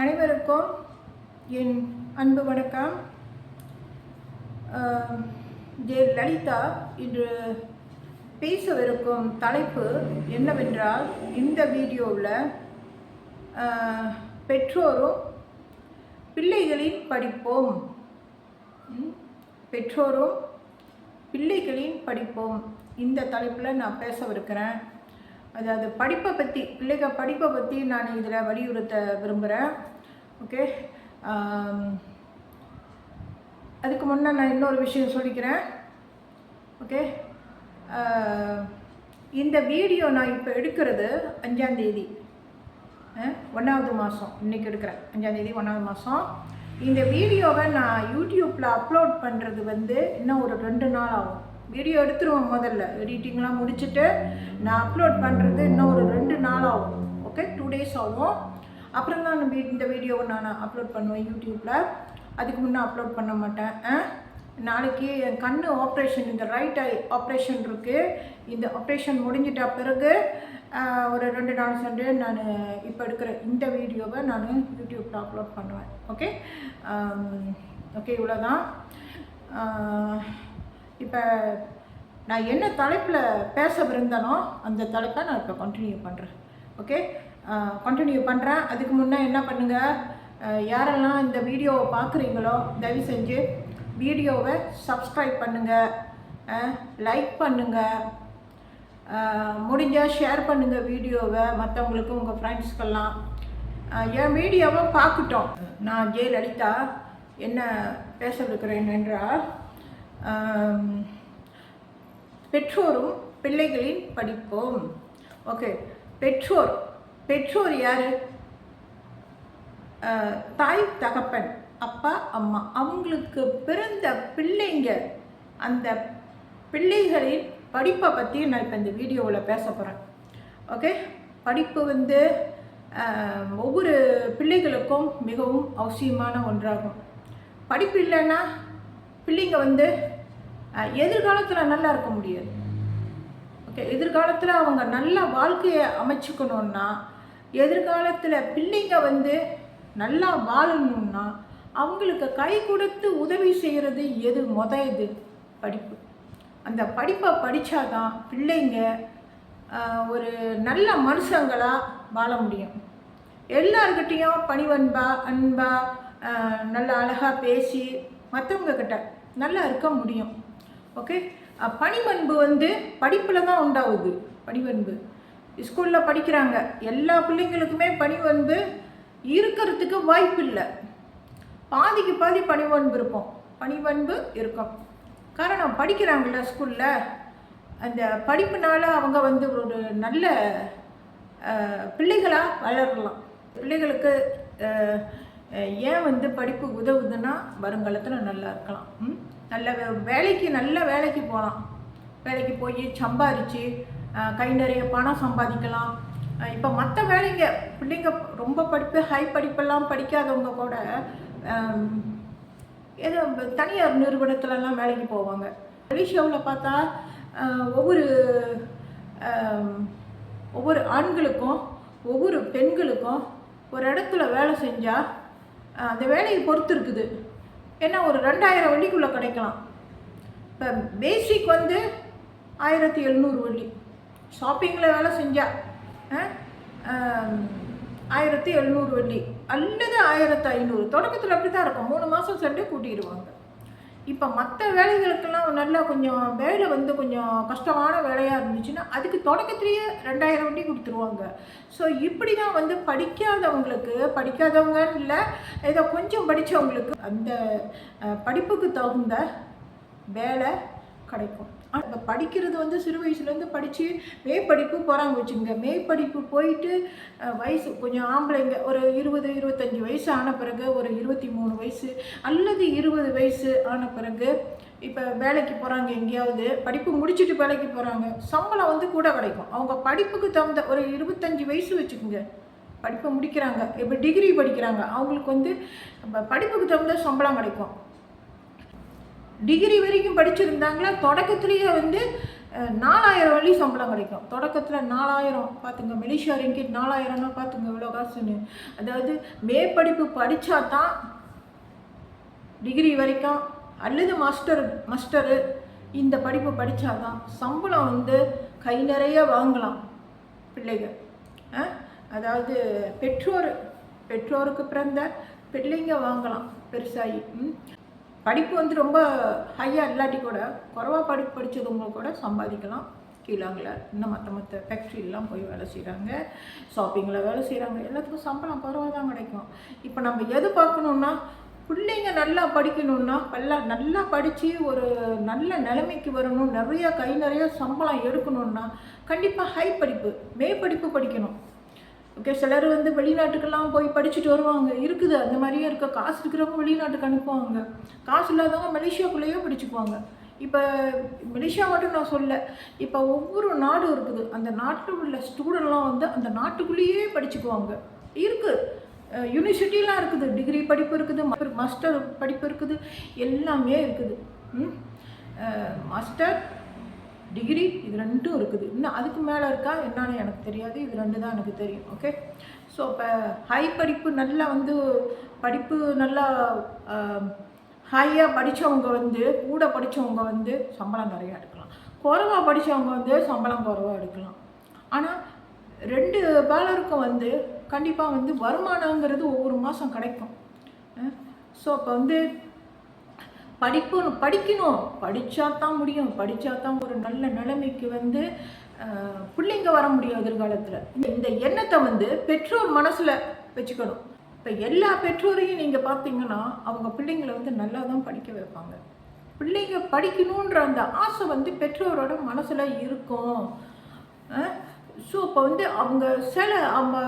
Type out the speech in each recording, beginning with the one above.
அனைவருக்கும் என் அன்பு வணக்கம். ஆம், லலிதா இன்று பேசவிருக்கும் தலைப்பு என்னவென்றால் இந்த வீடியோவில் பெற்றோரும் பிள்ளைகளின் படிப்போம். பெற்றோரும் பிள்ளைகளின் படிப்போம். இந்த தலைப்பில் நான் பேசவிருக்கிறேன். அதாவது படிப்பை பற்றி பிள்ளைங்க படிப்பை பற்றி நான் இதில் வலியுறுத்த விரும்புகிறேன் ஓகே அதுக்கு முன்னே நான் இன்னொரு விஷயம் சொல்லிக்கிறேன். ஓகே இந்த வீடியோ நான் இப்போ எடுக்கிறது அஞ்சாந்தேதி ஒன்றாவது மாதம் இன்றைக்கி எடுக்கிறேன். அஞ்சாந்தேதி ஒன்றாவது மாதம் இந்த வீடியோவை நான் யூடியூப்பில் அப்லோட் பண்ணுறது வந்து இன்னும் ஒரு ரெண்டு நாள் ஆகும். வீடியோ எடுத்துருவோம் முதல்ல. எடிட்டிங்லாம் முடிச்சுட்டு நான் அப்லோட் பண்ணுறது இன்னும் ஒரு ரெண்டு நாள் ஆகும். ஓகே டூ டேஸ் ஆகும். அப்புறம் தான் நான் இந்த வீடியோவை நான் அப்லோட் பண்ணுவேன் யூடியூப்பில் அதுக்கு முன்னே அப்லோட் பண்ண மாட்டேன். ஆ? நாளைக்கு என் கண் ஆப்ரேஷன் இந்த ரைட் ஐ ஆப்ரேஷன் இருக்குது இந்த ஆப்ரேஷன் முடிஞ்சிட்ட பிறகு ஒரு ரெண்டு நாள் சென்று நான் இப்போ எடுக்கிற இந்த வீடியோவை நான் யூடியூப்பில் அப்லோட் பண்ணுவேன். ஓகே ஓகே இவ்வளோதான் இப்போ நான் என்ன தலைப்பில் பேச விருந்தனோ அந்த தலைப்பை நான் இப்போ கண்டினியூ பண்ணுறேன் ஓகே கண்டினியூ பண்ணுறேன் அதுக்கு முன்னே என்ன பண்ணுங்கள் யாரெல்லாம் இந்த வீடியோவை பார்க்குறீங்களோ தயவு செஞ்சு வீடியோவை சப்ஸ்கிரைப் பண்ணுங்கள் லைக் பண்ணுங்கள் முடிஞ்சால் ஷேர் பண்ணுங்கள் வீடியோவை மற்றவங்களுக்கு உங்கள் ஃப்ரெண்ட்ஸ்க்கெல்லாம் என் வீடியோவை பார்க்கட்டும். நான் ஜெயலலிதா என்ன என்ன பேசவிருக்கிறேன் என்றால் பெற்றோரும் பிள்ளைகளின் படிப்போம். ஓகே பெற்றோர் பெற்றோர் யார்? தாய் தகப்பன் அப்பா அம்மா. அவங்களுக்கு பிறந்த பிள்ளைங்க அந்த பிள்ளைகளின் படிப்பை பற்றி நான் இப்போ இந்த வீடியோவில் பேச போகிறேன் ஓகே படிப்பு வந்து ஒவ்வொரு பிள்ளைகளுக்கும் மிகவும் அவசியமான ஒன்றாகும். படிப்பு இல்லைன்னா பிள்ளைங்க வந்து எதிர்காலத்தில் நல்லா இருக்க முடியாது. ஓகே எதிர்காலத்தில் அவங்க நல்ல வாழ்க்கையை அமைச்சுக்கணுன்னா எதிர்காலத்தில் பிள்ளைங்க வந்து நல்லா வாழணும்னா அவங்களுக்கு கை கொடுத்து உதவி செய்கிறது எது? மொத இது படிப்பு. அந்த படிப்பை படித்தாதான் பிள்ளைங்க ஒரு நல்ல மனுஷங்களாக வாழ முடியும். எல்லார்கிட்டேயும் பணிவன்பா அன்பா நல்லா நல்ல அழகாக பேசி மற்றவங்க கிட்ட நல்லா இருக்க முடியும். ஓகே அஹ், பணிவன்பு வந்து படிப்பில் தான் உண்டாகுது. பணிவன்பு ஸ்கூலில் படிக்கிறாங்க. எல்லா பிள்ளைங்களுக்குமே பணிவன்பு இருக்கிறதுக்கு வாய்ப்பு இல்லை பாதிக்கு பாதி பணிவன்பு இருப்போம். பணிவன்பு இருக்கும். காரணம் படிக்கிறாங்கள ஸ்கூலில். அந்த படிப்புனால அவங்க வந்து ஒரு நல்ல பிள்ளைகளாக வளரலாம். பிள்ளைகளுக்கு ஏன் வந்து படிப்பு உதவுதுன்னா வருங்காலத்தில் நல்லா இருக்கலாம். ம்? நல்ல வே- வேலைக்கு நல்ல வேலைக்கு போகலாம் வேலைக்கு போய் சம்பாரித்து கை நிறைய பணம் சம்பாதிக்கலாம். இப்போ மற்ற வேலைங்க பிள்ளைங்க ரொம்ப படிப்பு ஹை படிப்பெல்லாம் படிக்காதவங்க கூட ஏதோ தனியார் நிறுவனத்துலலாம் வேலைக்கு போவாங்க. மலேசியாவில் பார்த்தா ஒவ்வொரு ஒவ்வொரு ஆண்களுக்கும் ஒவ்வொரு பெண்களுக்கும் ஒரு இடத்துல வேலை செஞ்சால் அந்த வேலையை பொறுத்து இருக்குது. ஏன்னா ஒரு ரெண்டாயிரம் வெள்ளிக்குள்ளே கிடைக்கலாம். இப்போ பேசிக் வந்து ஆயிரத்தி எழுநூறு வெள்ளி ஷாப்பிங்கில் வேலை செஞ்சா ஆயிரத்தி எழுநூறு வெள்ளி அல்லது ஆயிரத்தி ஐநூறு. தொடக்கத்தில் அப்படி தான் இருக்கும். மூணு மாதம் சென்று கூட்டிடுவாங்க. இப்போ மற்ற வேலைகளுக்கெல்லாம் நல்லா கொஞ்சம் வேலை வந்து கொஞ்சம் கஷ்டமான வேலையாக இருந்துச்சுன்னா அதுக்கு தொடக்கத்திலேயே ரெண்டாயிரம் வண்டி கொடுத்துருவாங்க. ஸோ இப்படி தான் வந்து படிக்காதவங்களுக்கு படிக்காதவங்கன்னு இல்லை ஏதோ கொஞ்சம் படித்தவங்களுக்கு அந்த படிப்புக்கு தகுந்த வேலை கிடைக்கும். இப்போ படிக்கிறது வந்து சிறு வயசுலேருந்து படித்து மேற்படிப்பு போகிறாங்க வச்சுங்க மேற்படிப்பு போயிட்டு வயசு கொஞ்சம் ஆம்பளைங்க ஒரு இருபது இருபத்தஞ்சி வயசு ஆன பிறகு ஒரு இருபத்தி மூணு வயசு அல்லது இருபது வயசு ஆன பிறகு இப்போ வேலைக்கு போகிறாங்க எங்கேயாவது படிப்பு முடிச்சுட்டு வேலைக்கு போகிறாங்க சம்பளம் வந்து கூட கிடைக்கும். அவங்க படிப்புக்கு தகுந்த ஒரு இருபத்தஞ்சி வயசு வச்சுக்கோங்க. படிப்பை முடிக்கிறாங்க இப்போ டிகிரி படிக்கிறாங்க அவங்களுக்கு வந்து படிப்புக்கு தகுந்த சம்பளம் கிடைக்கும். டிகிரி வரைக்கும் படிச்சிருந்தாங்களா தொடக்கத்துலேயே வந்து நாலாயிரம் வழி சம்பளம் கிடைக்கும் தொடக்கத்தில் நாலாயிரம் பார்த்துங்க மெலிஷியா ரிங்கிட் நாலாயிரம்னா பார்த்துங்க இவ்வளோ காசுன்னு அதாவது மேற்படிப்பு படித்தா தான் டிகிரி வரைக்கும் அல்லது மாஸ்டர் மாஸ்டரு இந்த படிப்பு படித்தா தான் சம்பளம் வந்து கை நிறைய வாங்கலாம் பிள்ளைகள் ஆ? அதாவது பெற்றோர் பெற்றோருக்கு பிறந்த பிள்ளைங்க வாங்கலாம் பெருசாகி ம். படிப்பு வந்து ரொம்ப ஹையாக இல்லாட்டி கூட குறவாக படிப்பு படித்தவங்க கூட சம்பாதிக்கலாம். கீழாங்கில் இன்னும் மற்ற மற்ற ஃபேக்ட்ரிலாம் போய் வேலை செய்கிறாங்க ஷாப்பிங்கில் வேலை செய்கிறாங்க எல்லாத்துக்கும் சம்பளம் குறவாக தான் கிடைக்கும். இப்போ நம்ம எது பார்க்கணுன்னா பிள்ளைங்க நல்லா படிக்கணும்னா நல்லா நல்லா படித்து ஒரு நல்ல நிலைமைக்கு வரணும். நிறையா கை நிறைய சம்பளம் எடுக்கணும்னா கண்டிப்பாக ஹை படிப்பு மேற்படிப்பு படிக்கணும். ஓகே சிலர் வந்து வெளிநாட்டுக்கெல்லாம் போய் படிச்சுட்டு வருவாங்க. இருக்குது அந்த மாதிரியே இருக்க. காசு இருக்கிறவங்க வெளிநாட்டுக்கு அனுப்புவாங்க. காசு இல்லாதவங்க மலேசியாக்குள்ளேயே படிச்சுக்குவாங்க. இப்போ மலேசியா மட்டும் நான் சொல்ல இப்போ ஒவ்வொரு நாடும் இருக்குது. அந்த நாட்டில் உள்ள ஸ்டூடெண்ட்லாம் வந்து அந்த நாட்டுக்குள்ளேயே படிச்சுக்குவாங்க. இருக்குது யூனிவர்சிட்டிலாம் இருக்குது. டிகிரி படிப்பு இருக்குது மாஸ்டர் படிப்பு இருக்குது. எல்லாமே இருக்குது. மாஸ்டர் டிகிரி இது ரெண்டும் இருக்குது. இன்னும் அதுக்கு மேலே இருக்கா? என்னன்னு எனக்கு தெரியாது. இது ரெண்டு தான் எனக்கு தெரியும். ஓகே ஸோ இப்போ ஹை படிப்பு நல்லா வந்து படிப்பு நல்லா ஹையாக படித்தவங்க வந்து கூட படித்தவங்க வந்து சம்பளம் நிறையா எடுக்கலாம். குறவாக படித்தவங்க வந்து சம்பளம் குறைவா எடுக்கலாம். ஆனால் ரெண்டு பேலருக்கும் வந்து கண்டிப்பாக வந்து வருமானங்கிறது ஒவ்வொரு மாதம் கிடைக்கும். ஸோ அப்போ வந்து படிப்பு படிக்கணும். படித்தா தான் முடியும். படித்தா தான் ஒரு நல்ல நிலைமைக்கு வந்து பிள்ளைங்க வர முடியும் எதிர்காலத்தில். இந்த எண்ணத்தை வந்து பெற்றோர் மனசில் வச்சுக்கணும். இப்போ எல்லா பெற்றோரையும் நீங்கள் பார்த்தீங்கன்னா அவங்க பிள்ளைங்களை வந்து நல்லா தான் படிக்க வைப்பாங்க. பிள்ளைங்க படிக்கணுன்ற அந்த ஆசை வந்து பெற்றோரோட மனசில் இருக்கும். ஸோ இப்போ வந்து அவங்க சில அவங்க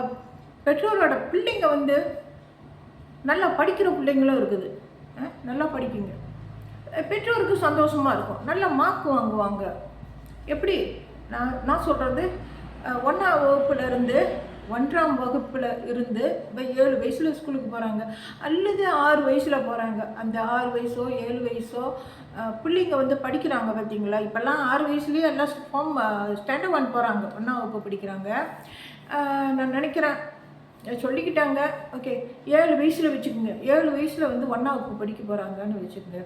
பெற்றோரோட பிள்ளைங்க வந்து நல்லா படிக்கிற பிள்ளைங்களும் இருக்குது. நல்லா படிக்குங்க. பெற்றோருக்கு சந்தோஷமாக இருக்கும். நல்ல மார்க் வாங்குவாங்க. எப்படி? நான் நான் சொல்கிறது ஒன்றாம் வகுப்புலேருந்து ஒன்றாம் வகுப்பில் இருந்து இப்போ ஏழு வயசில் ஸ்கூலுக்கு போகிறாங்க அல்லது ஆறு வயசில் போகிறாங்க அந்த ஆறு வயசோ ஏழு வயசோ பிள்ளைங்க வந்து படிக்கிறாங்க பார்த்தீங்களா இப்போல்லாம் ஆறு வயசுலேயே எல்லாம் ஃபார்ம் ஸ்டாண்டர்ட் ஒன் போகிறாங்க ஒன்றாம் வகுப்பு படிக்கிறாங்க. நான் நினைக்கிறேன் சொல்லிக்கிட்டாங்க. ஓகே ஏழு வயசில் வச்சுக்கோங்க. ஏழு வயசில் வந்து ஒன்றாம் வகுப்பு படிக்க போகிறாங்கன்னு வச்சுக்கோங்க.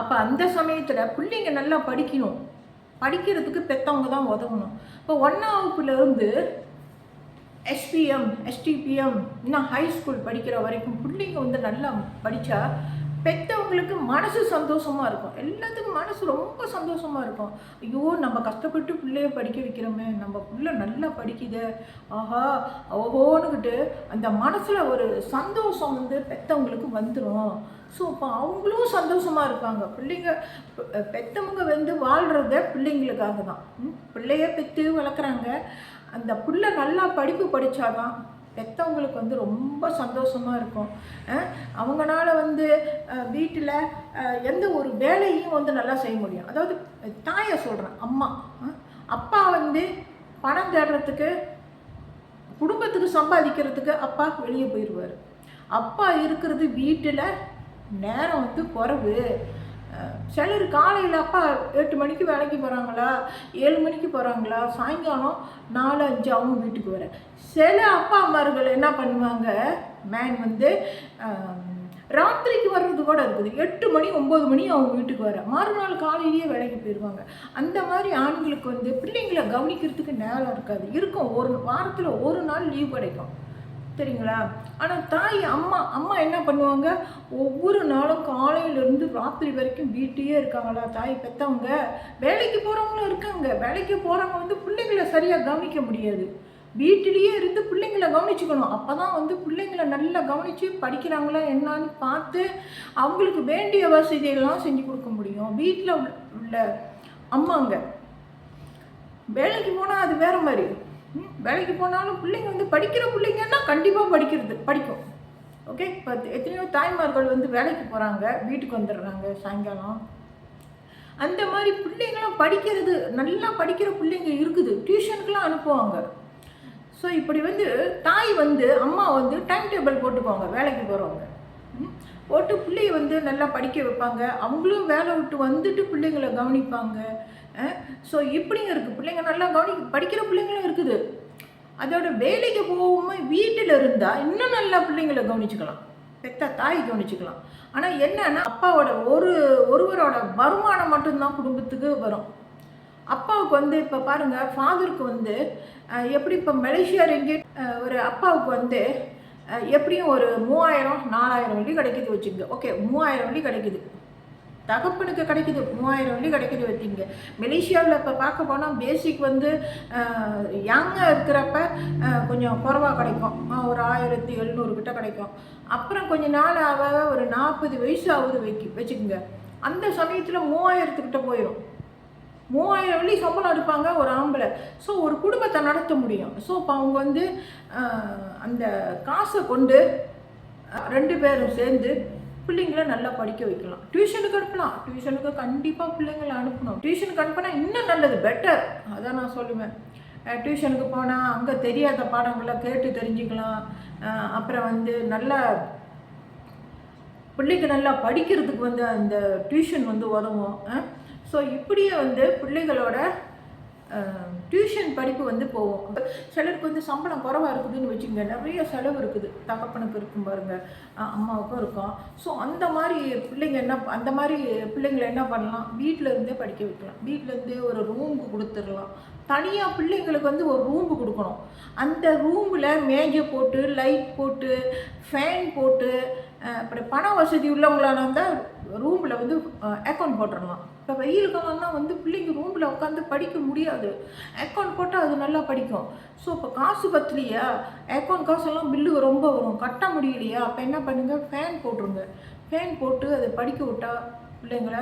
அப்போ அந்த சமயத்தில் பிள்ளைங்க நல்லா படிக்கணும். படிக்கிறதுக்கு பெற்றவங்க தான் உதவணும். இப்போ ஒன்றாம் வகுப்புலேருந்து எஸ்பிஎம் எஸ்டிபிஎம் இன்னும் ஹை ஸ்கூல் படிக்கிற வரைக்கும் பிள்ளைங்க வந்து நல்லா படித்தா பெற்றவங்களுக்கு மனசு சந்தோஷமாக இருக்கும். எல்லாத்துக்கும் மனசு ரொம்ப சந்தோஷமாக இருக்கும். ஐயோ நம்ம கஷ்டப்பட்டு பிள்ளைய படிக்க வைக்கிறோமே நம்ம பிள்ளை நல்லா படிக்குதே. ஆஹா ஓஹோன்னுக்கிட்டு அந்த மனசில் ஒரு சந்தோஷம் வந்து பெற்றவங்களுக்கு வந்துடும் ஸோ இப்போ அவங்களும் சந்தோஷமாக இருப்பாங்க. பிள்ளைங்க பெற்றவங்க பெத்தவங்க வந்து வாழ்கிறத பிள்ளைங்களுக்காக தான். பிள்ளைய பெற்று வளர்க்குறாங்க. அந்த பிள்ளை நல்லா படிப்பு படித்தாதான் பெற்றவங்களுக்கு வந்து ரொம்ப சந்தோஷமாக இருக்கும். அவங்களால அவங்கனால வந்து வீட்டில் எந்த ஒரு வேலையும் வந்து நல்லா செய்ய முடியும். அதாவது தாயை சொல்கிறேன் அம்மா. அப்பா வந்து பணம் தேடுறதுக்கு குடும்பத்துக்கு சம்பாதிக்கிறதுக்கு அப்பா வெளியே போயிடுவார். அப்பா இருக்கிறது வீட்டில் நேரம் வந்து குறவு. சிலர் காலையில் அப்பா எட்டு மணிக்கு வேலைக்கு போகிறாங்களா ஏழு மணிக்கு போகிறாங்களா சாயங்காலம் நாலு அஞ்சு அவங்க வீட்டுக்கு வர. சில அப்பா அம்மார்கள் என்ன பண்ணுவாங்க? மேன் வந்து ராத்திரிக்கு வர்றது கூட இருக்குது. எட்டு மணி ஒம்பது மணி அவங்க வீட்டுக்கு வர. மறுநாள் காலையிலேயே வேலைக்கு போயிடுவாங்க அந்த மாதிரி ஆண்களுக்கு வந்து பிள்ளைங்களை கவனிக்கிறதுக்கு நேரம் இருக்காது. இருக்கும். ஒரு வாரத்தில் ஒரு நாள் லீவ் கிடைக்கும். சரிங்களா ஆனால் தாய் அம்மா அம்மா என்ன பண்ணுவாங்க? ஒவ்வொரு நாளும் காலையிலேருந்து ராத்திரி வரைக்கும் வீட்டையே இருக்காங்களா தாய் பெற்றவங்க வேலைக்கு போகிறவங்களும் இருக்காங்க. வேலைக்கு போகிறவங்க வந்து பிள்ளைங்களை சரியாக கவனிக்க முடியாது. வீட்டிலேயே இருந்து பிள்ளைங்களை கவனிச்சுக்கணும். அப்போ தான் வந்து பிள்ளைங்களை நல்லா கவனித்து படிக்கிறாங்களா என்னன்னு பார்த்து அவங்களுக்கு வேண்டிய வசதியெல்லாம் செஞ்சு கொடுக்க முடியும். வீட்டில் உள்ள அம்மாங்க வேலைக்கு போனால் அது வேற மாதிரி. வேலைக்கு போனாலும் பிள்ளைங்க வந்து படிக்கிற பிள்ளைங்கன்னா கண்டிப்பாக படிக்கிறது படிக்கும். ஓகே இப்போ எத்தனையோ தாய்மார்கள் வந்து வேலைக்கு போகிறாங்க வீட்டுக்கு வந்துடுறாங்க சாயங்காலம். அந்த மாதிரி பிள்ளைங்களாம் படிக்கிறது நல்லா படிக்கிற பிள்ளைங்க இருக்குது. டியூஷனுக்குலாம் அனுப்புவாங்க. ஸோ இப்படி வந்து தாய் வந்து அம்மா வந்து டைம் டேபிள் போட்டுக்குவாங்க வேலைக்கு போகிறவங்க போட்டு பிள்ளைய வந்து நல்லா படிக்க வைப்பாங்க. அவங்களும் வேலை விட்டு வந்துட்டு பிள்ளைங்களை கவனிப்பாங்க. ஸோ இப்படியும் இருக்குது பிள்ளைங்க நல்லா கவனி படிக்கிற பிள்ளைங்களும் இருக்குது. அதோட வேலைக்கு போகாமல் வீட்டில் இருந்தால் இன்னும் நல்லா பிள்ளைங்களை கவனிச்சுக்கலாம். பெத்த தாய் கவனிச்சுக்கலாம். ஆனால் என்னன்னா அப்பாவோட ஒரு ஒருவரோட வருமானம் மட்டும்தான் குடும்பத்துக்கு வரும். அப்பாவுக்கு வந்து இப்போ பாருங்கள் ஃபாதருக்கு வந்து எப்படி இப்போ மலேசியா ரிங்கிட் ஒரு அப்பாவுக்கு வந்து எப்படியும் ஒரு மூவாயிரம் நாலாயிரம் வெள்ளி கிடைக்குது வச்சுக்கோங்க. ஓகே மூவாயிரம் வெள்ளி கிடைக்குது. தகப்பனுக்கு கிடைக்குது மூவாயிரம் வெள்ளி கிடைக்குது வச்சுங்க மலேசியாவில் இப்போ பார்க்க போனால் பேசிக் வந்து யங்காக இருக்கிறப்ப கொஞ்சம் குறவாக கிடைக்கும். ஒரு ஆயிரத்தி எழுநூறு கிட்ட கிடைக்கும். அப்புறம் கொஞ்ச நாள் ஆக ஒரு நாற்பது வயசு ஆகுது வைக்கி வச்சுக்கோங்க. அந்த சமயத்தில் மூவாயிரத்துக்கிட்ட போயிடும் மூவாயிரம் வெள்ளி சம்பளம் எடுப்பாங்க ஒரு ஆம்பளை. ஸோ ஒரு குடும்பத்தை நடத்த முடியும். ஸோ இப்போ அவங்க வந்து அந்த காசை கொண்டு ரெண்டு பேரும் சேர்ந்து பிள்ளைங்கள நல்லா படிக்க வைக்கலாம். டியூஷனுக்கு அனுப்பலாம். டியூஷனுக்கு கண்டிப்பாக பிள்ளைங்களை அனுப்பணும். டியூஷனுக்கு அனுப்பினா இன்னும் நல்லது பெட்டர் அதான் நான் சொல்லுவேன். டியூஷனுக்கு போனால் அங்கே தெரியாத பாடங்களை கேட்டு தெரிஞ்சுக்கலாம். அப்புறம் வந்து நல்லா பிள்ளைக்கு நல்லா படிக்கிறதுக்கு வந்து அந்த டியூஷன் வந்து உதவும். ஸோ இப்படியே வந்து பிள்ளைகளோட டியூஷன் படிப்பு வந்து போவோம். சிலருக்கு வந்து சம்பளம் குறவாக இருக்குதுன்னு வச்சுங்க நிறைய செலவு இருக்குது. தகப்பனுக்கு இருக்கும் பாருங்க. அம்மாவுக்கும் இருக்கும். ஸோ அந்த மாதிரி பிள்ளைங்க என்ன அந்த மாதிரி பிள்ளைங்களை என்ன பண்ணலாம்? வீட்டில் இருந்தே படிக்க வைக்கலாம். வீட்டிலேருந்தே ஒரு ரூம்பு கொடுத்துடலாம். தனியாக பிள்ளைங்களுக்கு வந்து ஒரு ரூம்பு கொடுக்கணும். அந்த ரூமில் மேஜை போட்டு லைட் போட்டு ஃபேன் போட்டு அப்படி அப்புறம் பண வசதி உள்ளவங்களால இருந்தால் ரூமில் வந்து அக்கௌண்ட் போட்டுடலாம் இப்போ வெயில் காலம்னா வந்து பிள்ளைங்க ரூமில் உட்காந்து படிக்க முடியாது. அக்கௌண்ட் போட்டால் அது நல்லா படிக்கும். ஸோ இப்போ காசு பத்தலையா. அக்கௌண்ட் காசெல்லாம் பில்லு ரொம்ப வரும். கட்ட முடியலையா. அப்போ என்ன பண்ணுங்கள் ஃபேன் போட்டுருங்க. ஃபேன் போட்டு அதை படிக்க விட்டால் பிள்ளைங்கள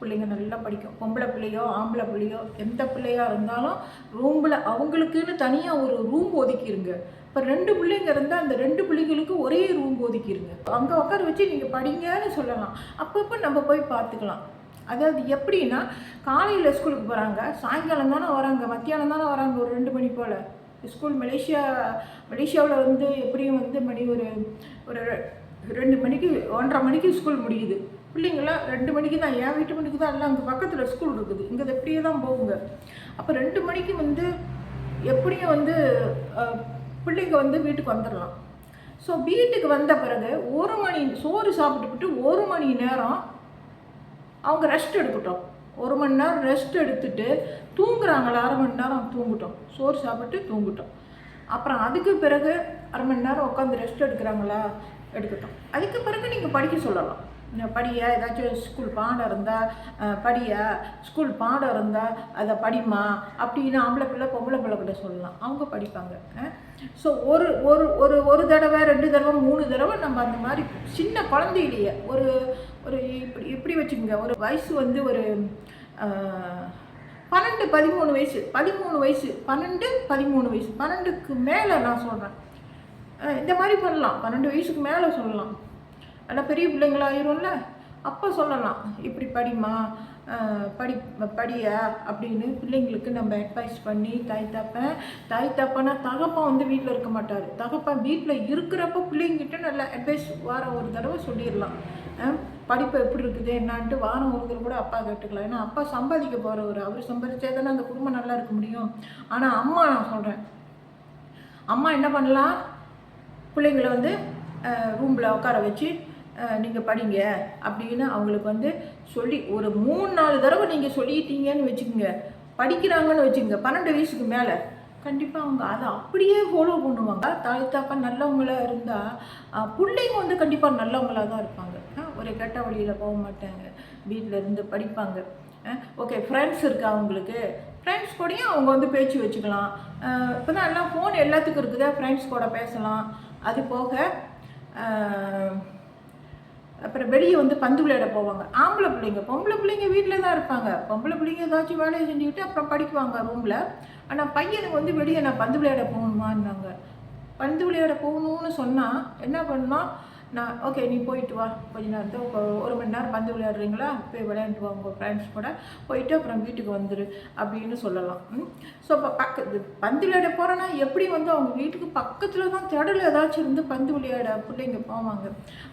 பிள்ளைங்க நல்லா படிக்கும். பொம்பளை பிள்ளையோ ஆம்பளை பிள்ளையோ எந்த பிள்ளையாக இருந்தாலும் ரூமில் அவங்களுக்குன்னு தனியாக ஒரு ரூம் ஒதுக்கிடுங்க இப்போ ரெண்டு பிள்ளைங்க இருந்தால் அந்த ரெண்டு பிள்ளைங்களுக்கு ஒரே ரூம் ஒதுக்கிடுங்க அங்கே உட்கார வச்சு நீங்கள் படிங்கன்னு சொல்லலாம். அப்பப்போ நம்ம போய் பார்த்துக்கலாம். அதாவது எப்படின்னா காலையில் ஸ்கூலுக்கு போகிறாங்க சாயங்காலம் தானே வராங்க. மத்தியானம் தானே வராங்க ஒரு ரெண்டு மணி போல். ஸ்கூல் மலேசியா மலேசியாவில் வந்து எப்படியும் வந்து மணி ஒரு ஒரு ரெண்டு மணிக்கு ஒன்றரை மணிக்கு ஸ்கூல் முடியுது. பிள்ளைங்களாம் ரெண்டு மணிக்கு தான் என் வீட்டு மணிக்கு தான் எல்லாம் அங்கே பக்கத்தில் ஸ்கூல் இருக்குது. இங்கே எப்படியே தான் போகுங்க. அப்போ ரெண்டு மணிக்கு வந்து எப்படியும் வந்து பிள்ளைங்க வந்து வீட்டுக்கு வந்துடலாம் ஸோ வீட்டுக்கு வந்த பிறகு ஒரு மணி சோறு சாப்பிட்டுவிட்டு ஒரு மணி நேரம் அவங்க ரெஸ்ட் எடுக்கட்டும். ஒரு மணி நேரம் ரெஸ்ட் எடுத்துட்டு தூங்குறாங்களா அரை மணி நேரம் தூங்கிட்டோம். சோறு சாப்பிட்டு தூங்கிட்டோம். அப்புறம் அதுக்கு பிறகு அரை மணி நேரம் உட்காந்து ரெஸ்ட் எடுக்கிறாங்களா எடுக்கட்டும். அதுக்கு பிறகு நீங்கள் படிக்க சொல்லலாம். படியா ஏதாச்சும் ஸ்கூல் பாடம் இருந்தால் படியா ஸ்கூல் பாடம் இருந்தால் அதை படிமா அப்படின்னு ஆம்பளை பிள்ளை பொம்பளை பிள்ளை கிட்ட சொல்லலாம். அவங்க படிப்பாங்க. ஸோ ஒரு ஒரு ஒரு ஒரு தடவை ரெண்டு தடவை மூணு தடவை நம்ம அந்த மாதிரி சின்ன குழந்தையிலேயே ஒரு ஒரு இப்படி இப்படி வச்சுக்கோங்க. ஒரு வயசு வந்து ஒரு பன்னெண்டு பதிமூணு வயசு பதிமூணு வயசு பன்னெண்டு பதிமூணு வயசு பன்னெண்டுக்கு மேலே நான் சொல்கிறேன் இந்த மாதிரி பண்ணலாம். பன்னெண்டு வயசுக்கு மேலே சொல்லலாம். ஆனால் பெரிய பிள்ளைங்களாயிரும்ல. அப்போ சொல்லலாம். இப்படி படிமா படி படியா அப்படின்னு பிள்ளைங்களுக்கு நம்ம அட்வைஸ் பண்ணி தாய் தாப்பேன் தாய் தாப்பனா தகப்பன் வந்து வீட்டில் இருக்க மாட்டார். தகப்பன் வீட்டில் இருக்கிறப்ப பிள்ளைங்கிட்ட நல்ல அட்வைஸ் வாரம் ஒரு தடவை சொல்லிடலாம். படிப்பு எப்படி இருக்குது என்னான்ட்டு வாரம் ஒரு தடவை கூட அப்பா கேட்டுக்கலாம். ஏன்னா அப்பா சம்பாதிக்க போகிறவர் அவர் சம்பாதிச்சா தானே அந்த குடும்பம் நல்லா இருக்க முடியும். ஆனால் அம்மா நான் சொல்கிறேன் அம்மா என்ன பண்ணலாம்? பிள்ளைங்களை வந்து ரூமில் உட்கார வச்சு நீங்கள் படிங்க அப்படின்னு அவங்களுக்கு வந்து சொல்லி ஒரு மூணு நாலு தடவை நீங்கள் சொல்லிட்டீங்கன்னு வச்சுக்கோங்க. படிக்கிறாங்கன்னு வச்சுக்கோங்க பன்னெண்டு வயசுக்கு மேலே. கண்டிப்பாக அவங்க அதை அப்படியே ஃபாலோ பண்ணுவாங்க. தாய் தாப்பா நல்லவங்களா இருந்தால் பிள்ளைங்க வந்து கண்டிப்பாக நல்லவங்களாக தான் இருப்பாங்க. ஒரு கெட்ட வழியில் போக மாட்டாங்க. வீட்டில் இருந்து படிப்பாங்க. ஓகே ஃப்ரெண்ட்ஸ் இருக்கா அவங்களுக்கு? ஃப்ரெண்ட்ஸ் கூடயும் அவங்க வந்து பேச்சு வச்சுக்கலாம். இப்போ தான் எல்லாம் ஃபோன் எல்லாத்துக்கும் இருக்குதா? ஃப்ரெண்ட்ஸ் கூட பேசலாம். அது போக அப்புறம் வெளியே வந்து பந்து விளையாட போவாங்க. ஆம்பளை பிள்ளைங்க பொம்பளை பிள்ளைங்க வீட்டில் தான் இருப்பாங்க. பொம்பளை பிள்ளைங்க ஏதாச்சும் வேலையை செஞ்சுக்கிட்டு அப்புறம் படிக்குவாங்க ரூமில் ஆனால் பையனுக்கு வந்து வெளியே நான் பந்து விளையாட போகணுமான்னாங்க. பந்து விளையாட போகணும்னு சொன்னால் என்ன பண்ணுமா நான் ஓகே நீ போயிட்டு வா. கொஞ்ச நேரத்தை ஒரு- ஒரு மணி நேரம் பந்து விளையாடுறீங்களா? போய் விளையாண்டு வா உங்கள் ஃப்ரெண்ட்ஸ் கூட. போயிட்டு அப்புறம் வீட்டுக்கு வந்துடு அப்படின்னு சொல்லலாம். ஸோ இப்போ பக்கத்து பந்து விளையாட போகிறேன்னா எப்படி வந்து அவங்க வீட்டுக்கு பக்கத்தில் தான் திடல் ஏதாச்சும் இருந்து பந்து விளையாட பிள்ளைங்க போவாங்க.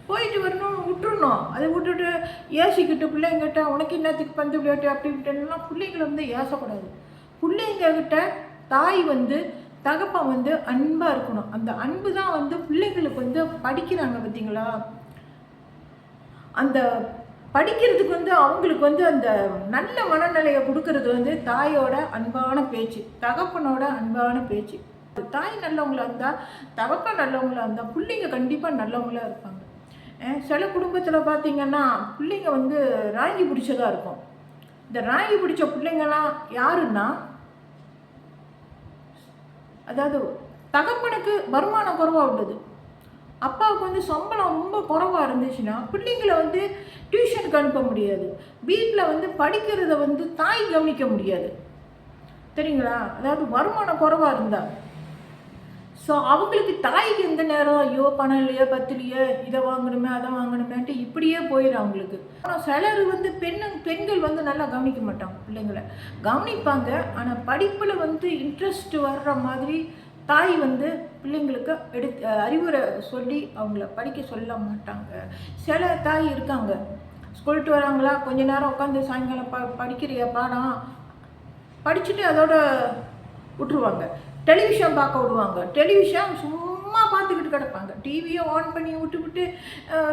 போயிட்டு வரணும் விட்டுருணும் அதை விட்டுட்டு ஏசிக்கிட்டு பிள்ளைங்கிட்ட உனக்கு என்னத்துக்கு பந்து விளையாட்டு? அப்படி பிள்ளைங்களை வந்து ஏசக்கூடாது. பிள்ளைங்கக்கிட்ட தாய் வந்து தகப்பன் வந்து அன்பாக இருக்கணும். அந்த அன்பு தான் வந்து பிள்ளைங்களுக்கு வந்து படிக்கிறாங்க பார்த்தீங்களா? அந்த படிக்கிறதுக்கு வந்து அவங்களுக்கு வந்து அந்த நல்ல மனநிலையை கொடுக்கறது வந்து தாயோட அன்பான பேச்சு தகப்பனோட அன்பான பேச்சு. தாய் நல்லவங்களா இருந்தால் தகப்பன் நல்லவங்களா இருந்தால் பிள்ளைங்க கண்டிப்பாக நல்லவங்களா இருப்பாங்க. சில குடும்பத்தில் பார்த்தீங்கன்னா பிள்ளைங்க வந்து ராங்கி பிடிச்சதாக இருக்கும். இந்த ராங்கி பிடிச்ச பிள்ளைங்கலாம் யாருன்னா அதாவது தகப்பனுக்கு வருமானம் குறைவாக விட்டது அப்பாவுக்கு வந்து சம்பளம் ரொம்ப குறவாக இருந்துச்சுன்னா பிள்ளைங்களை வந்து டியூஷனுக்கு அனுப்ப முடியாது. வீட்டில் வந்து படிக்கிறத வந்து தாய் கவனிக்க முடியாது. சரிங்களா அதாவது வருமானம் குறைவாக இருந்தால் ஸோ அவங்களுக்கு தாய்க்கு எந்த நேரம் ஐயோ பணம் இல்லையோ பத்துலையோ இதை வாங்கணுமே அதை வாங்கணுமேன்ட்டு இப்படியே போயிடும் அவங்களுக்கு. ஆனால் சிலர் வந்து பெண்ணு பெண்கள் வந்து நல்லா கவனிக்க மாட்டாங்க பிள்ளைங்களை. கவனிப்பாங்க ஆனால் படிப்பில் வந்து இன்ட்ரெஸ்ட் வர்ற மாதிரி தாய் வந்து பிள்ளைங்களுக்கு எடுத்து அறிவுரை சொல்லி அவங்கள படிக்க சொல்ல மாட்டாங்க. சில தாய் இருக்காங்க ஸ்கூல்ட்டு வராங்களா கொஞ்ச நேரம் உட்காந்து சாயங்காலம் ப படிக்கிறியா பாடம் படிச்சுட்டு அதோட விட்டுருவாங்க. டெலிவிஷன் பார்க்க விடுவாங்க. டெலிவிஷன் சும்மா பார்த்துக்கிட்டு கிடப்பாங்க. டிவியை ஆன் பண்ணி விட்டு விட்டு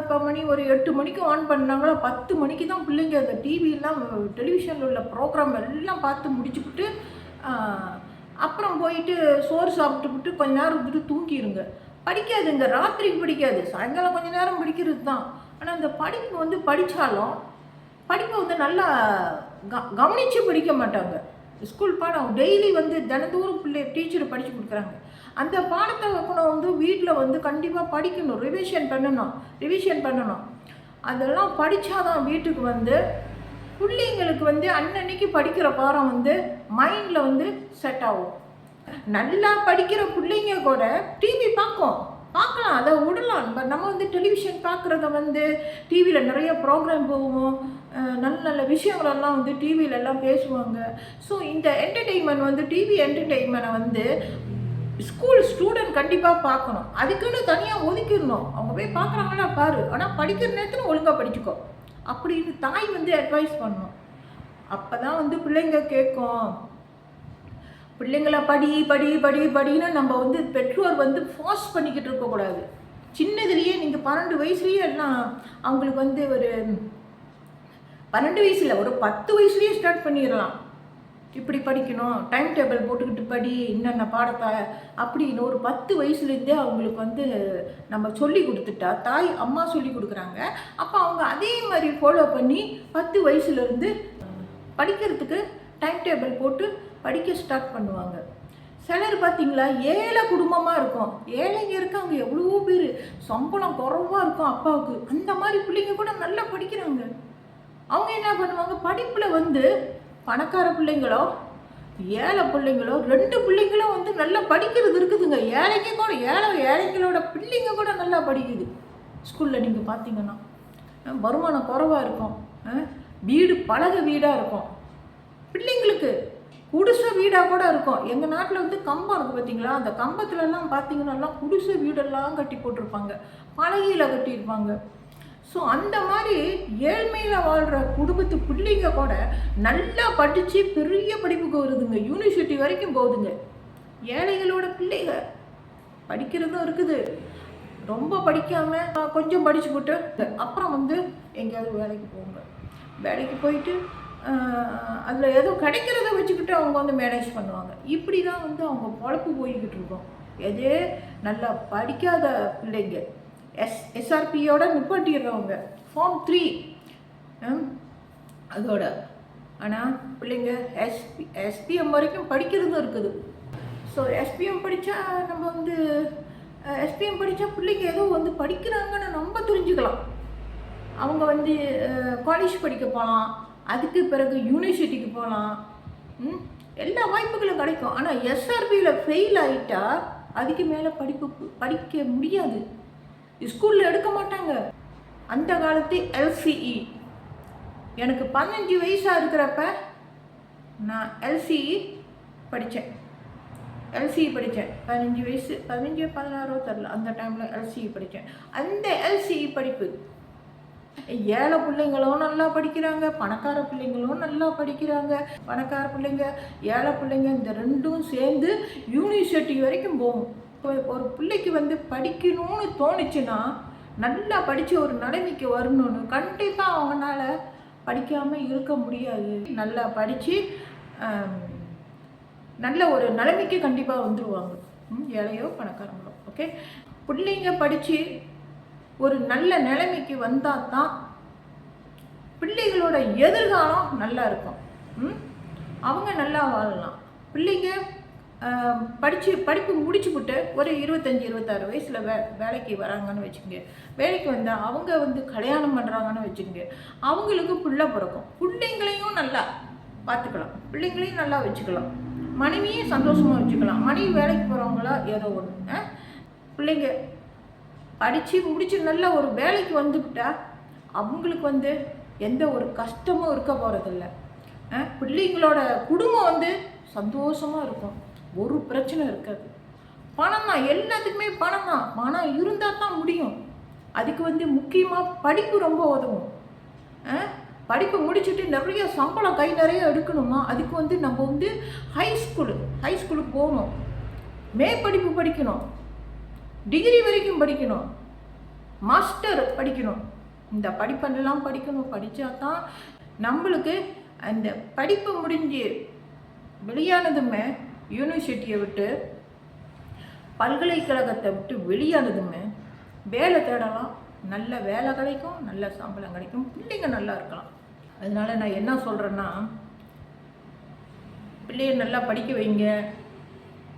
இப்போ மணி ஒரு எட்டு மணிக்கு ஆன் பண்ணாங்களோ பத்து மணிக்கு தான் பிள்ளைங்க அந்த டிவியெல்லாம் டெலிவிஷனில் உள்ள ப்ரோக்ராம் எல்லாம் பார்த்து முடிச்சுக்கிட்டு அப்புறம் போயிட்டு சோறு சாப்பிட்டுவிட்டு கொஞ்ச நேரம் இருந்துட்டு தூங்கிடுங்க படிக்காதுங்க. ராத்திரிக்கு படிக்காது. சாயங்காலம் கொஞ்ச நேரம் படிக்கிறது தான். ஆனால் அந்த படிப்பு வந்து படித்தாலும் படிப்பை வந்து நல்லா க கவனித்து படிக்க மாட்டாங்க. ஸ்கூல் பாடம் டெய்லி வந்து தினந்தோறும் பிள்ளை டீச்சர் படித்து கொடுக்குறாங்க. அந்த பாடத்தை கூட வந்து வீட்டில் வந்து கண்டிப்பாக படிக்கணும். ரிவிஷன் பண்ணணும். ரிவிஷன் பண்ணணும். அதெல்லாம் படித்தாதான் வீட்டுக்கு வந்து பிள்ளைங்களுக்கு வந்து அன்னன்னைக்கு படிக்கிற பாடம் வந்து மைண்டில் வந்து செட் ஆகும். நல்லா படிக்கிற பிள்ளைங்க கூட டிவி பார்க்கும். பார்க்கலாம். அதை விடலாம். பட் நம்ம வந்து டெலிவிஷன் பார்க்குறத வந்து டிவியில் நிறைய ப்ரோக்ராம் போகும் நல்ல நல்ல விஷயங்களெல்லாம் வந்து டிவியில எல்லாம் பேசுவாங்க. ஸோ இந்த என்டர்டெயின்மெண்ட் வந்து டிவி என்டர்டெயின்மெண்ட்டை வந்து ஸ்கூல் ஸ்டூடெண்ட் கண்டிப்பாக பார்க்கணும். அதுக்குன்னு தனியாக ஒதுக்கிடணும். அவங்க போய் பார்க்குறாங்களா பாரு. ஆனால் படிக்கிற நேரத்தில் ஒழுங்காக படிச்சுக்கோ. அப்படின்னு தாய் வந்து அட்வைஸ் பண்ணணும் அப்போ தான் வந்து பிள்ளைங்க கேட்கும். பிள்ளைங்கள படி படி படி படின்னு நம்ம வந்து பெற்றோர் வந்து ஃபோர்ஸ் பண்ணிக்கிட்டு இருக்கக்கூடாது. சின்னதுலேயே நீங்கள் பன்னெண்டு வயசுலேயே எல்லாம் அவங்களுக்கு வந்து ஒரு பன்னெண்டு வயசில் ஒரு பத்து வயசுலேயே ஸ்டார்ட் பண்ணிடலாம். இப்படி படிக்கணும் டைம் டேபிள் போட்டுக்கிட்டு படி என்னென்ன பாடத்தை அப்படின்னு ஒரு பத்து வயசுலேருந்தே அவங்களுக்கு வந்து நம்ம சொல்லி கொடுத்துட்டா தாய் அம்மா சொல்லி கொடுக்குறாங்க. அப்போ அவங்க அதே மாதிரி ஃபாலோ பண்ணி பத்து வயசுலேருந்து படிக்கிறதுக்கு டைம் டேபிள் போட்டு படிக்க ஸ்டார்ட் பண்ணுவாங்க. சிலர் பார்த்தீங்களா ஏழை குடும்பமாக இருக்கும். ஏழைங்க இருக்காங்க எவ்வளவோ பேர். சம்பளம் குறைவாக இருக்கும் அப்பாவுக்கு. அந்த மாதிரி பிள்ளைங்க கூட நல்லா படிக்கிறாங்க. அவங்க என்ன பண்ணுவாங்க படிப்பில் வந்து பணக்கார பிள்ளைங்களோ ஏழை பிள்ளைங்களோ ரெண்டு பிள்ளைங்களும் வந்து நல்லா படிக்கிறது இருக்குதுங்க. ஏழைங்க கூட ஏழை ஏழைங்களோட பிள்ளைங்க கூட நல்லா படிக்குது. ஸ்கூலில் நீங்கள் பார்த்தீங்கன்னா வருமானம் குறைவாக இருக்கும். வீடு பழக வீடாக இருக்கும். பிள்ளைங்களுக்கு குடிசை வீடாக கூட இருக்கும். எங்கள் நாட்டில் வந்து கம்பம் இருக்குது பார்த்தீங்களா அந்த கம்பத்துலலாம் பார்த்தீங்கன்னா குடிசை வீடெல்லாம் கட்டி போட்டிருப்பாங்க. பழகியில் கட்டியிருப்பாங்க. ஸோ அந்த மாதிரி ஏழ்மையில் வாழ்கிற குடும்பத்து பிள்ளைங்க கூட நல்லா படித்து பெரிய படிப்புக்கு வருதுங்க. யூனிவர்சிட்டி வரைக்கும் போகுதுங்க. ஏழைகளோட பிள்ளைங்க படிக்கிறதும் இருக்குது. ரொம்ப படிக்காமல் கொஞ்சம் படிச்சு போட்டு அப்புறம் வந்து எங்கேயாவது வேலைக்கு போங்க. வேலைக்கு போயிட்டு அதில் ஏதோ கிடைக்கிறத வச்சுக்கிட்டு அவங்க வந்து மேனேஜ் பண்ணுவாங்க. இப்படி தான் வந்து அவங்க பொழப்பு போய்கிட்டு இருக்கோம். எது? நல்லா படிக்காத பிள்ளைங்க. எஸ் எஸ்ஆர்பியோட நிப்பாட்டிடுறவங்க. ஃபார்ம் த்ரீ அதோட. ஆனால் பிள்ளைங்க எஸ்பி எஸ்பிஎம் வரைக்கும் படிக்கிறதும் இருக்குது. ஸோ எஸ்பிஎம் படித்தா நம்ம வந்து எஸ்பிஎம் படித்தா பிள்ளைங்க ஏதோ வந்து படிக்கிறாங்கன்னு நம்ம தெரிஞ்சுக்கலாம். அவங்க வந்து காலேஜ் படிக்க போகலாம் அதுக்கு பிறகு யூனிவர்சிட்டிக்கு போகலாம் ம், எல்லா வாய்ப்புகளும் கிடைக்கும். ஆனால் எஸ்ஆர்பியில் ஃபெயில் ஆகிட்டா அதுக்கு மேலே படிப்பு படிக்க முடியாது. ஸ்கூலில் எடுக்க மாட்டாங்க. அந்த காலத்து எல்சிஇ எனக்கு பதினஞ்சு வயசாக இருக்கிறப்ப நான் எல்சிஇ படித்தேன் எல்சிஇ படித்தேன் பதினஞ்சு வயசு பதினஞ்சு பதினாறோ தெரில அந்த டைமில் எல்சிஇ படித்தேன் அந்த எல்சிஇ படிப்பு ஏழை பிள்ளைங்களும் நல்லா படிக்கிறாங்க பணக்கார பிள்ளைங்களும் நல்லா படிக்கிறாங்க. பணக்கார பிள்ளைங்க ஏழை பிள்ளைங்க இந்த ரெண்டும் சேர்ந்து யூனிவர்சிட்டி வரைக்கும் போகும். இப்போ ஒரு பிள்ளைக்கு வந்து படிக்கணும்னு தோணுச்சுன்னா நல்லா படித்து ஒரு நிலைமைக்கு வரணும்னு கண்டிப்பாக அவங்களால படிக்காமல் இருக்க முடியாது. நல்லா படித்து நல்ல ஒரு நிலைமைக்கு கண்டிப்பாக வந்துடுவாங்க ம், ஏழையோ பணக்காரங்களோ ஓகே பிள்ளைங்க படித்து ஒரு நல்ல நிலைமைக்கு வந்தால் தான் பிள்ளைகளோட எதிர்காலம் நல்லா இருக்கும். ம்? அவங்க நல்லா வாழலாம். பிள்ளைங்க படித்து படிப்பு முடிச்சுப்புட்டு ஒரு இருபத்தஞ்சி இருபத்தாறு வயசில் வே வேலைக்கு வராங்கன்னு வச்சுக்கோங்க. வேலைக்கு வந்தால் அவங்க வந்து கல்யாணம் பண்ணுறாங்கன்னு வச்சுக்கோங்க. அவங்களுக்கு புள்ள பிறக்கும். பிள்ளைங்களையும் நல்லா பார்த்துக்கலாம். பிள்ளைங்களையும் நல்லா வச்சுக்கலாம். மனைவியும் சந்தோஷமாக வச்சுக்கலாம். மனைவி வேலைக்கு போகிறவங்களா ஏதோ ஒன்று பிள்ளைங்க படித்து முடித்து நல்ல ஒரு வேலைக்கு வந்துவிட்டா அவங்களுக்கு வந்து எந்த ஒரு கஷ்டமும் இருக்க போகிறதில்ல பிள்ளைங்களோட குடும்பம் வந்து சந்தோஷமாக இருக்கும். ஒரு பிரச்சனை இருக்காது. பணம் தான் எல்லாத்துக்குமே பணம் தான். பணம் இருந்தால் தான் முடியும். அதுக்கு வந்து முக்கியமாக படிப்பு ரொம்ப உதவும். ஆ? படிப்பு முடிச்சுட்டு நிறைய சம்பளம் கை நிறைய எடுக்கணுமா அதுக்கு வந்து நம்ம வந்து ஹை ஸ்கூலு ஹை ஸ்கூலுக்கு போகணும். மேற்படிப்பு படிக்கணும். டிகிரி வரைக்கும் படிக்கணும். மாஸ்டர் படிக்கணும். இந்த படிப்பெல்லாம் படிக்கணும். படித்தா தான் நம்மளுக்கு அந்த படிப்பு முடிஞ்சு வெளியானதுமே யூனிவர்சிட்டியை விட்டு பல்கலைக்கழகத்தை விட்டு வெளியானதுமே வேலை தேடலாம். நல்ல வேலை கிடைக்கும். நல்ல சம்பளம் கிடைக்கும். பிள்ளைங்க நல்லா இருக்கலாம். அதனால நான் என்ன சொல்கிறேன்னா பிள்ளைய நல்லா படிக்க வைங்க.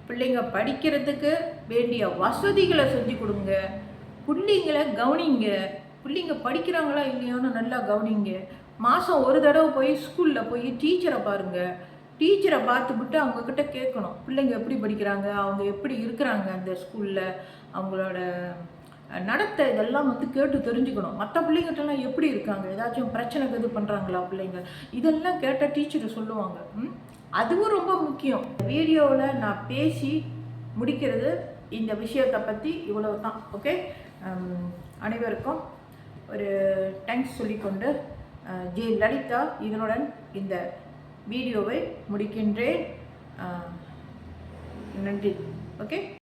பிள்ளைங்க படிக்கிறதுக்கு வேண்டிய வசதிகளை செஞ்சு கொடுங்க. பிள்ளைங்களை கவனிங்க. பிள்ளைங்க படிக்கிறாங்களா இல்லையான்னு நல்லா கவனிங்க. மாதம் ஒரு தடவை போய் ஸ்கூலில் போய் டீச்சரை பாருங்கள் டீச்சரை பார்த்துவிட்டு அவங்கக்கிட்ட கேட்கணும். பிள்ளைங்க எப்படி படிக்கிறாங்க? அவங்க எப்படி இருக்கிறாங்க அந்த ஸ்கூலில் அவங்களோட நடத்தை இதெல்லாம் வந்து கேட்டு தெரிஞ்சுக்கணும். மற்ற பிள்ளைங்கிட்டலாம் எப்படி இருக்காங்க? ஏதாச்சும் பிரச்சனைக்கு இது பண்ணுறாங்களா பிள்ளைங்க? இதெல்லாம் கேட்டால் டீச்சர் சொல்லுவாங்க. அதுவும் ரொம்ப முக்கியம். வீடியோவில் நான் பேசி முடிக்கிறது இந்த விஷயத்தை பற்றி இவ்வளவு தான் ஓகே அனைவருக்கும் ஒரு தேங்க்ஸ் சொல்லிக்கொண்டு அஹ், ஜே லலிதா இதனுடன் இந்த வீடியோவை முடிக்கின்றேன். நன்றி ஓகே